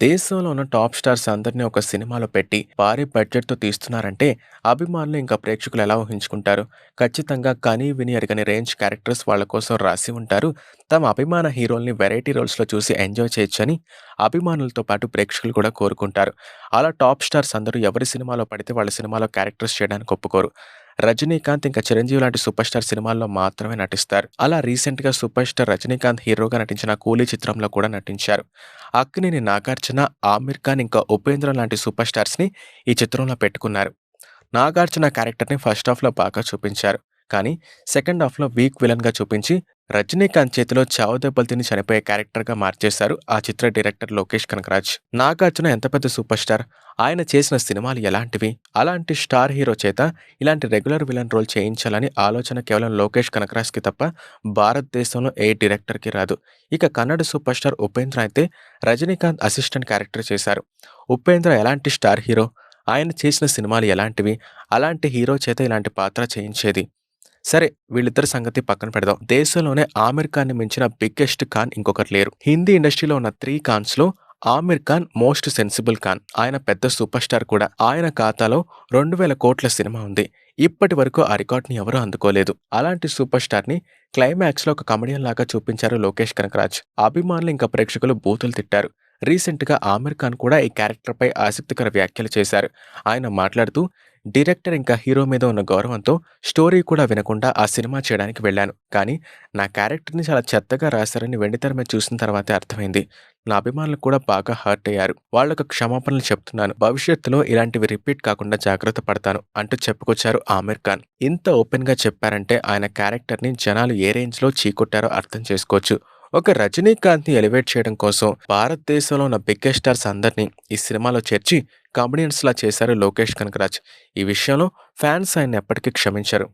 దేశంలో ఉన్న top stars అందరినీ ఒక సినిమాలో పెట్టి భారీ బడ్జెట్‌తో తీస్తున్నారంటే అభిమానులు ఇంకా ప్రేక్షకులు ఎలా ఊహించుకుంటారు? ఖచ్చితంగా కనీ విని అరగని రేంజ్ క్యారెక్టర్స్ వాళ్ళ కోసం రాసి ఉంటారు. తమ అభిమాన హీరోల్ని వెరైటీ రోల్స్‌లో చూసి ఎంజాయ్ చేయొచ్చని అభిమానులతో పాటు ప్రేక్షకులు కూడా కోరుకుంటారు. అలా టాప్ స్టార్స్ అందరూ ఎవరి సినిమాలో పడితే వాళ్ళ సినిమాలో క్యారెక్టర్స్ చేయడానికి ఒప్పుకోరు. రజనీకాంత్ ఇంకా చిరంజీవి లాంటి సూపర్ స్టార్ సినిమాల్లో మాత్రమే నటిస్తారు. అలా రీసెంట్‌గా సూపర్ స్టార్ రజనీకాంత్ హీరోగా నటించిన 'కూలీ' చిత్రంలో కూడా నటించారు. అక్కినేని నాగార్జున, ఆమిర్ ఖాన్ ఇంకా ఉపేంద్ర లాంటి సూపర్ స్టార్స్‌ని ఈ చిత్రంలో పెట్టుకున్నారు. నాగార్జున క్యారెక్టర్‌ని ఫస్ట్ హాఫ్‌లో బాగా చూపించారు. కానీ సెకండ్ హాఫ్‌లో వీక్ విలన్‌గా చూపించి రజనీకాంత్ చేతిలో చావు దెబ్బలు తిని చనిపోయే క్యారెక్టర్‌గా మార్చేశారు ఆ చిత్ర డైరెక్టర్ లోకేష్ కనకరాజ్ నాగార్జున ఎంత పెద్ద సూపర్ స్టార్. ఆయన చేసిన సినిమాలు ఎలాంటివి? అలాంటి స్టార్ హీరో చేత ఇలాంటి రెగ్యులర్ విలన్ రోల్ చేయించాలని ఆలోచన కేవలం లోకేష్ కనకరాజ్కి తప్ప భారతదేశంలో ఏ డైరెక్టర్‌కి రాదు. ఇక కన్నడ సూపర్ స్టార్ ఉపేంద్ర అయితే రజనీకాంత్ అసిస్టెంట్ క్యారెక్టర్ చేశారు. ఉపేంద్ర ఎలాంటి స్టార్ హీరో? ఆయన చేసిన సినిమాలు ఎలాంటివి? అలాంటి హీరో చేత ఇలాంటి పాత్ర చేయించేది. సరే వీళ్ళిద్దరి సంగతి పక్కన పెడదాం. దేశంలోనే ఆమిర్ ఖాన్ని మించిన బిగ్గెస్ట్ ఖాన్ ఇంకొకరు లేరు. హిందీ ఇండస్ట్రీలో ఉన్న 3 ఖాన్స్‌లో ఆమిర్ ఖాన్ మోస్ట్ సెన్సిబుల్ ఖాన్. ఆయన పెద్ద సూపర్ స్టార్ కూడా. ఆయన ఖాతాలో 2000 కోట్ల సినిమా ఉంది. ఇప్పటి వరకు ఆ రికార్డ్‌ని ఎవరూ అందుకోలేదు. అలాంటి సూపర్ స్టార్‌ని క్లైమాక్స్‌లో ఒక కమెడియన్ లాగా చూపించారు లోకేష్ కనకరాజ్ అభిమానులు ఇంకా ప్రేక్షకులు బూతులు తిట్టారు. రీసెంట్‌గా ఆమిర్ ఖాన్ కూడా ఈ క్యారెక్టర్‌పై ఆసక్తికర వ్యాఖ్యలు చేశారు. ఆయన మాట్లాడుతూ డైరెక్టర్ ఇంకా హీరో మీద ఉన్న గౌరవంతో స్టోరీ కూడా వినకుండా ఆ సినిమా చేయడానికి వెళ్ళాను. కానీ నా క్యారెక్టర్‌ని చాలా చెత్తగా రాశారని వెండితెర మీద చూసిన తర్వాతే అర్థమైంది. నా అభిమానులు కూడా బాగా హర్ట్ అయ్యారు. వాళ్ళకు క్షమాపణలు చెప్తున్నాను. భవిష్యత్తులో ఇలాంటివి రిపీట్ కాకుండా జాగ్రత్త పడతాను అంటూ చెప్పుకొచ్చారు ఆమిర్ ఖాన్. ఇంత ఓపెన్‌గా చెప్పారంటే ఆయన క్యారెక్టర్‌ని జనాలు ఏ రేంజ్‌లో చీకొట్టారో అర్థం చేసుకోవచ్చు. ఒక రజనీకాంత్‌ని ఎలివేట్ చేయడం కోసం భారతదేశంలో ఉన్న బిగ్గెస్ట్ స్టార్స్ అందరినీ ఈ సినిమాలో చేర్చి కమెడియన్స్‌లా చేశారు లోకేష్ కనకరాజ్. ఈ విషయంలో ఫ్యాన్స్ ఆయన ఎప్పటికీ క్షమించారు.